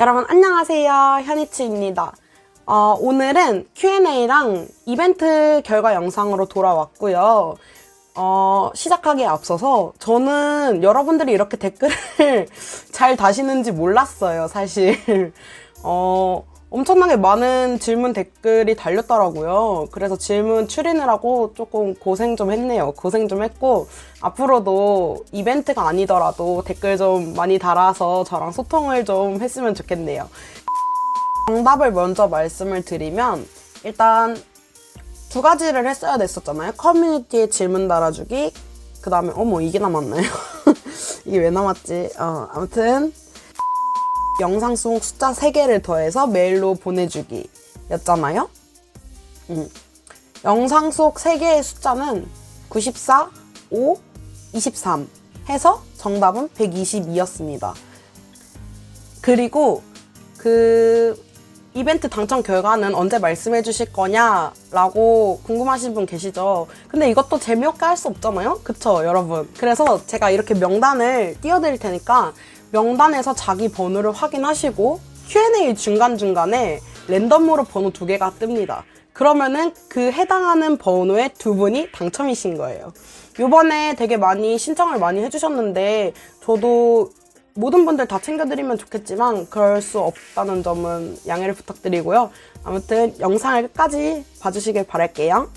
여러분 안녕하세요. 현이치입니다. 어, 오늘은 Q&A랑 이벤트 결과 영상으로 돌아왔고요. 어, 시작하기에 앞서서 저는 여러분들이 이렇게 댓글을 잘 다시는지 몰랐어요 사실. 어, 엄청나게 많은 질문 댓글이 달렸더라고요. 그래서 질문 추리느라고 조금 고생 좀 했네요. 고생 좀 했고, 앞으로도 이벤트가 아니더라도 댓글 좀 많이 달아서 저랑 소통을 좀 했으면 좋겠네요. 정답을 먼저 말씀을 드리면, 일단 두 가지를 했어야 됐었잖아요. 커뮤니티에 질문 달아주기, 그 다음에, 어머, 이게 남았나요? 이게 왜 남았지? 어, 아무튼, 영상 속 숫자 3개를 더해서 메일로 보내주기 였잖아요. 음. 영상 속 3개의 숫자는 94, 5, 23 해서 정답은 122였습니다. 그리고 그 이벤트 당첨 결과는 언제 말씀해 주실 거냐라고 궁금하신 분 계시죠? 근데 이것도 재미없게 할 수 없잖아요? 그쵸, 여러분? 그래서 제가 이렇게 명단을 띄워드릴 테니까 명단에서 자기 번호를 확인하시고 Q&A 중간중간에 랜덤으로 번호 두 개가 뜹니다. 그러면은 그 해당하는 번호의 두 분이 당첨이신 거예요. 요번에 되게 많이 신청을 많이 해주셨는데 저도 모든 분들 다 챙겨드리면 좋겠지만 그럴 수 없다는 점은 양해를 부탁드리고요. 아무튼 영상을 끝까지 봐주시길 바랄게요.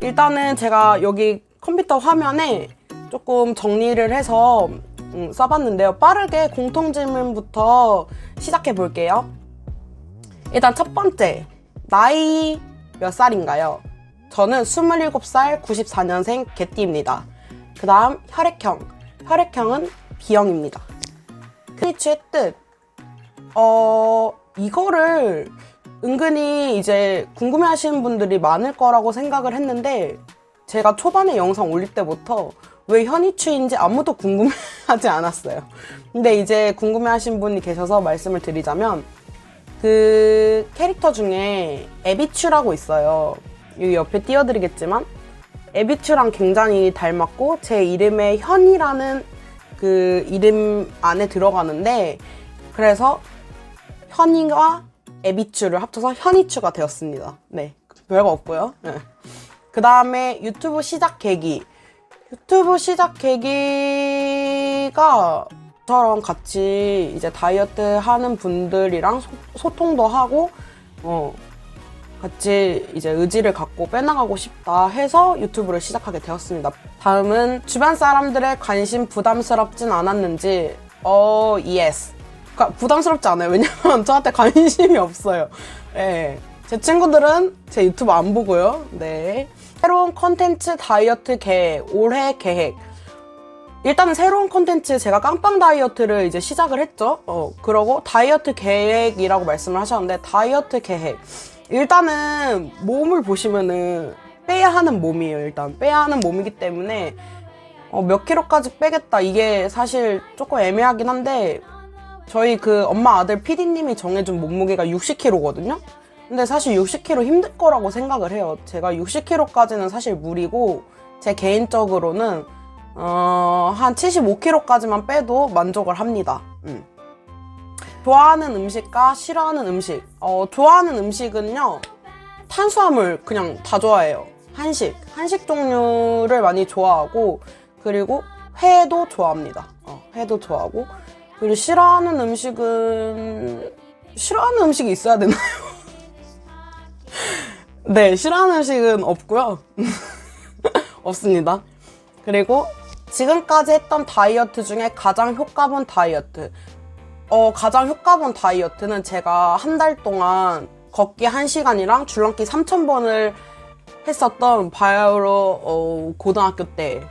일단은 제가 여기 컴퓨터 화면에 조금 정리를 해서 음, 써봤는데요. 빠르게 공통 질문부터 시작해 볼게요. 일단 첫 번째, 나이 몇 살인가요? 저는 27살 94년생 개띠입니다. 그 다음 혈액형. 혈액형은 B형입니다. 크리츠의 뜻. 어, 이거를 은근히 이제 궁금해 하시는 분들이 많을 거라고 생각을 했는데 제가 초반에 영상 올릴 때부터 왜 현이추인지 아무도 궁금해하지 않았어요. 근데 이제 궁금해하신 분이 계셔서 말씀을 드리자면 그 캐릭터 중에 에비추라고 있어요. 여기 옆에 띄워드리겠지만 에비추랑 굉장히 닮았고 제 이름에 현이라는 그 이름 안에 들어가는데 그래서 현이와 에비추를 합쳐서 현이추가 되었습니다. 네, 별거 없고요. 네. 그 다음에 유튜브 시작 계기. 유튜브 시작 계기가 저랑 같이 이제 다이어트 하는 분들이랑 소, 통도 하고 어 같이 이제 의지를 갖고 빼나가고 싶다 해서 유튜브를 시작하게 되었습니다. 다음은 주변 사람들의 관심 부담스럽진 않았는지 어 예스 그러니까 부담스럽지 않아요. 왜냐면 저한테 관심이 없어요. 예. 제 친구들은 제 유튜브 안 보고요. 네. 새로운 컨텐츠 다이어트 계획, 올해 계획. 일단은 새로운 컨텐츠 제가 깜빵 다이어트를 이제 시작을 했죠. 어, 그러고 다이어트 계획이라고 말씀을 하셨는데 다이어트 계획. 일단은 몸을 보시면은 빼야 하는 몸이에요. 일단 빼야 하는 몸이기 때문에 어, 몇 킬로까지 빼겠다. 이게 사실 조금 애매하긴 한데 저희 그 엄마 아들 PD님이 정해준 몸무게가 60kg거든요. 근데 사실 60kg 힘들 거라고 생각을 해요. 제가 60kg까지는 사실 무리고 제 개인적으로는 어, 한 75kg까지만 빼도 만족을 합니다. 음. 좋아하는 음식과 싫어하는 음식. 어, 좋아하는 음식은요, 탄수화물 그냥 다 좋아해요. 한식. 한식 종류를 많이 좋아하고, 그리고 회도 좋아합니다. 어, 회도 좋아하고. 그리고 싫어하는 음식은, 싫어하는 음식이 있어야 되나요? 네, 싫어하는 음식은 없고요. 없습니다. 그리고 지금까지 했던 다이어트 중에 가장 효과본 다이어트. 어, 가장 효과본 다이어트는 제가 한 달 동안 걷기 1시간이랑 줄넘기 3,000번을 했었던 바이오로 어, 고등학교 때.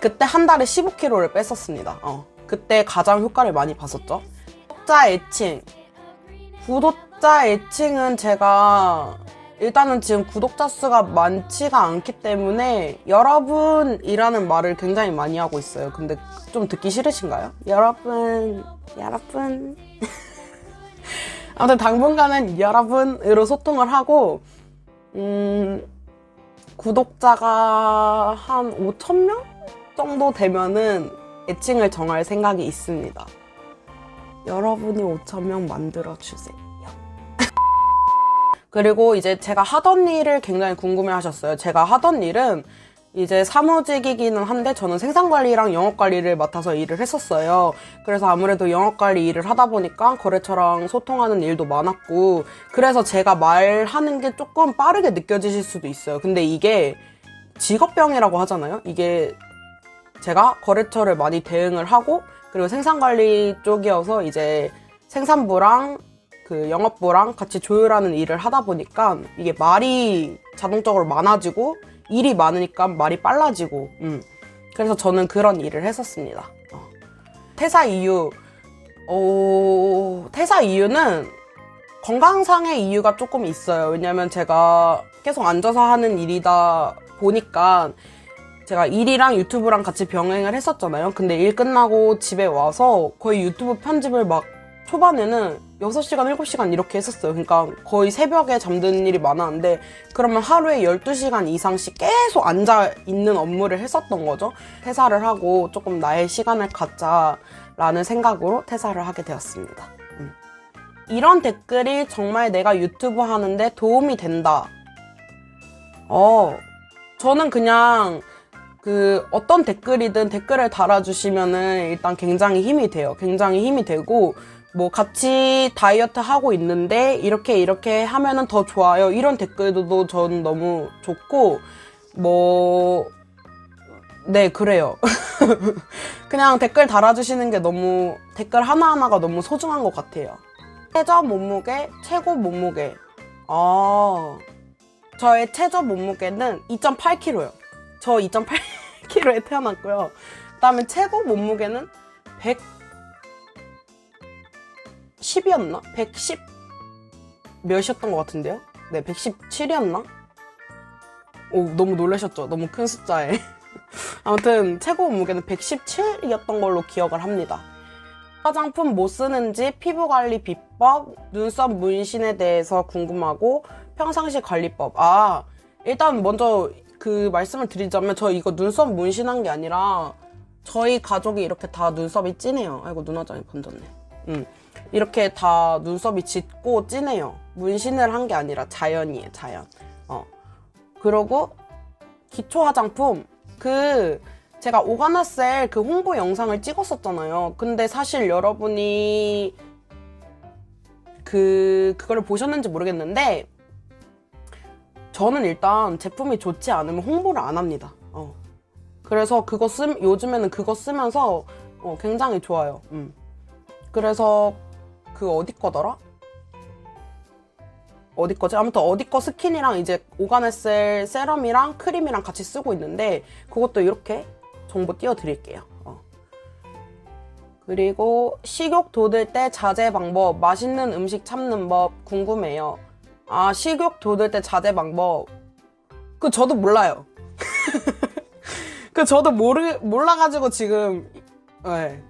그때 한 달에 15kg를 뺐었습니다. 어, 그때 가장 효과를 많이 봤었죠. 구독자 애칭. 구독자 애칭은 제가 일단은 지금 구독자 수가 많지가 않기 때문에 여러분이라는 말을 굉장히 많이 하고 있어요. 근데 좀 듣기 싫으신가요? 여러분, 여러분. 아무튼 당분간은 여러분으로 소통을 하고, 음, 구독자가 한 5천명 정도 되면은 애칭을 정할 생각이 있습니다. 여러분이 5천명 만들어주세요. 그리고 이제 제가 하던 일을 굉장히 궁금해 하셨어요. 제가 하던 일은 이제 사무직이기는 한데 저는 생산관리랑 영업관리를 맡아서 일을 했었어요. 그래서 아무래도 영업관리 일을 하다 보니까 거래처랑 소통하는 일도 많았고 그래서 제가 말하는 게 조금 빠르게 느껴지실 수도 있어요. 근데 이게 직업병이라고 하잖아요. 이게 제가 거래처를 많이 대응을 하고 그리고 생산관리 쪽이어서 이제 생산부랑 그 영업부랑 같이 조율하는 일을 하다 보니까 이게 말이 자동적으로 많아지고 일이 많으니까 말이 빨라지고 음. 그래서 저는 그런 일을 했었습니다. 어. 퇴사 이유 어, 퇴사 이유는 건강상의 이유가 조금 있어요. 왜냐면 제가 계속 앉아서 하는 일이다 보니까 제가 일이랑 유튜브랑 같이 병행을 했었잖아요. 근데 일 끝나고 집에 와서 거의 유튜브 편집을 막 초반에는 6시간, 7시간 이렇게 했었어요. 그러니까 거의 새벽에 잠드는 일이 많았는데 그러면 하루에 12시간 이상씩 계속 앉아 있는 업무를 했었던 거죠. 퇴사를 하고 조금 나의 시간을 갖자라는 생각으로 퇴사를 하게 되었습니다. 음. 이런 댓글이 정말 내가 유튜브 하는데 도움이 된다. 어, 저는 그냥 그 어떤 댓글이든 댓글을 달아주시면은 일단 굉장히 힘이 돼요. 굉장히 힘이 되고 뭐 같이 다이어트 하고 있는데 이렇게 이렇게 하면은 더 좋아요. 이런 댓글도 저는 너무 좋고 뭐 네, 그래요. 그냥 댓글 달아주시는 게 너무, 댓글 하나하나가 너무 소중한 것 같아요. 최저 몸무게, 최고 몸무게. 아, 저의 최저 몸무게는 2.8kg요. 저 2.8kg에 태어났고요. 그 다음에 최고 몸무게는 110이었나? 110 몇이었던 것 같은데요? 네, 117이었나? 오, 너무 놀라셨죠? 너무 큰 숫자에. 아무튼 최고 몸무게는 117이었던 걸로 기억을 합니다. 화장품 뭐 쓰는지, 피부 관리 비법, 눈썹 문신에 대해서 궁금하고 평상시 관리법. 아, 일단 먼저 그 말씀을 드리자면 저 이거 눈썹 문신한 게 아니라 저희 가족이 이렇게 다 눈썹이 진해요. 아이고 눈화장이 번졌네. 음. 이렇게 다 눈썹이 짙고 진해요. 문신을 한 게 아니라 자연이에요, 자연. 어. 그리고 기초 화장품 그 제가 오가나셀 그 홍보 영상을 찍었었잖아요. 근데 사실 여러분이 그 그거를 보셨는지 모르겠는데 저는 일단 제품이 좋지 않으면 홍보를 안 합니다. 어. 그래서 그거 쓰 요즘에는 그거 쓰면서 어, 굉장히 좋아요. 음. 그래서 그 어디 거더라? 어디 거지? 아무튼 어디 거 스킨이랑 이제 오가네셀 세럼이랑 크림이랑 같이 쓰고 있는데 그것도 이렇게 정보 띄워드릴게요. 어. 그리고 식욕 돋을 때 자제 방법, 맛있는 음식 참는 법 궁금해요. 아 식욕 돋을 때 자제 방법 그 저도 몰라요. 그 저도 모르 몰라가지고 지금 네.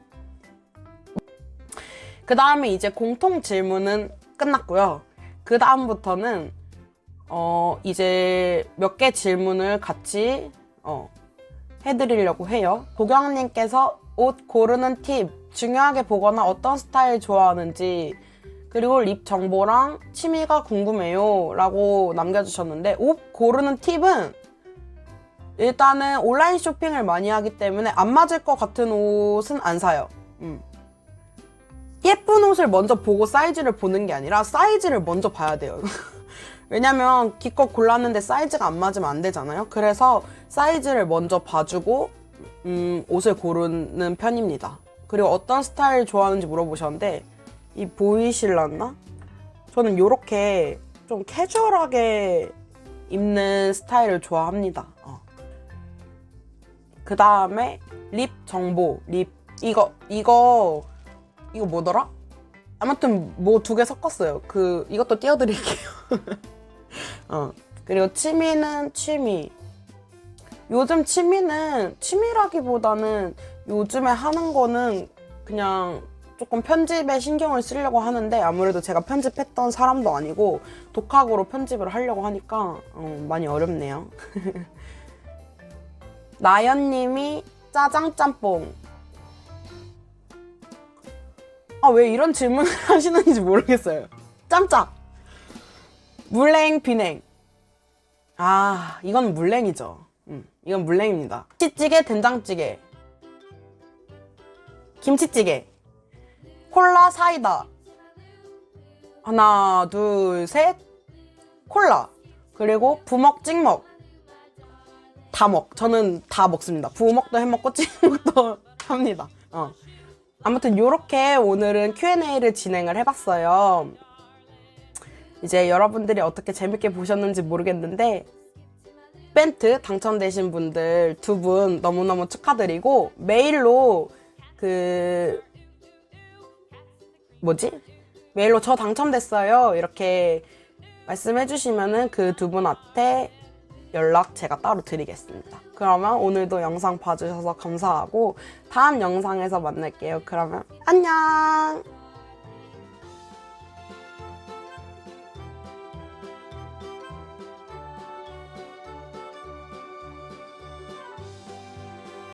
그 다음에 이제 공통 질문은 끝났고요. 그 다음부터는 어 이제 몇 개 질문을 같이 어 해드리려고 해요. 고경님께서 옷 고르는 팁 중요하게 보거나 어떤 스타일 좋아하는지 그리고 립 정보랑 취미가 궁금해요 라고 남겨주셨는데 옷 고르는 팁은 일단은 온라인 쇼핑을 많이 하기 때문에 안 맞을 것 같은 옷은 안 사요. 음. 예쁜 옷을 먼저 보고 사이즈를 보는 게 아니라 사이즈를 먼저 봐야 돼요. 왜냐면 기껏 골랐는데 사이즈가 안 맞으면 안 되잖아요. 그래서 사이즈를 먼저 봐주고 음, 옷을 고르는 편입니다. 그리고 어떤 스타일 좋아하는지 물어보셨는데 이 보이실랐나? 저는 이렇게 좀 캐주얼하게 입는 스타일을 좋아합니다. 어. 그 다음에 립 정보, 립 이거 이거 이거 뭐더라? 아무튼 뭐 두 개 섞었어요. 그 이것도 띄워드릴게요. 어 그리고 취미는 취미. 요즘 취미는 취미라기보다는 요즘에 하는 거는 그냥 조금 편집에 신경을 쓰려고 하는데 아무래도 제가 편집했던 사람도 아니고 독학으로 편집을 하려고 하니까 어, 많이 어렵네요. 나연님이 짜장 짬뽕 아, 왜 이런 질문을 하시는지 모르겠어요. 짬짝. 물냉, 비냉. 아, 이건 물냉이죠. 음, 이건 물냉입니다. 김치찌개, 된장찌개. 김치찌개. 콜라, 사이다. 하나, 둘, 셋. 콜라. 그리고 부먹, 찍먹. 다 먹. 저는 다 먹습니다. 부먹도 해먹고 찍먹도 합니다. 어. 아무튼 요렇게 오늘은 Q&A를 진행을 해봤어요. 이제 여러분들이 어떻게 재밌게 보셨는지 모르겠는데 벤트 당첨되신 분들 두 분 너무너무 축하드리고 메일로 그 뭐지? 메일로 저 당첨됐어요. 이렇게 말씀해 주시면은 그 두 분한테 연락 제가 따로 드리겠습니다. 그러면 오늘도 영상 봐주셔서 감사하고 다음 영상에서 만날게요. 그러면 안녕!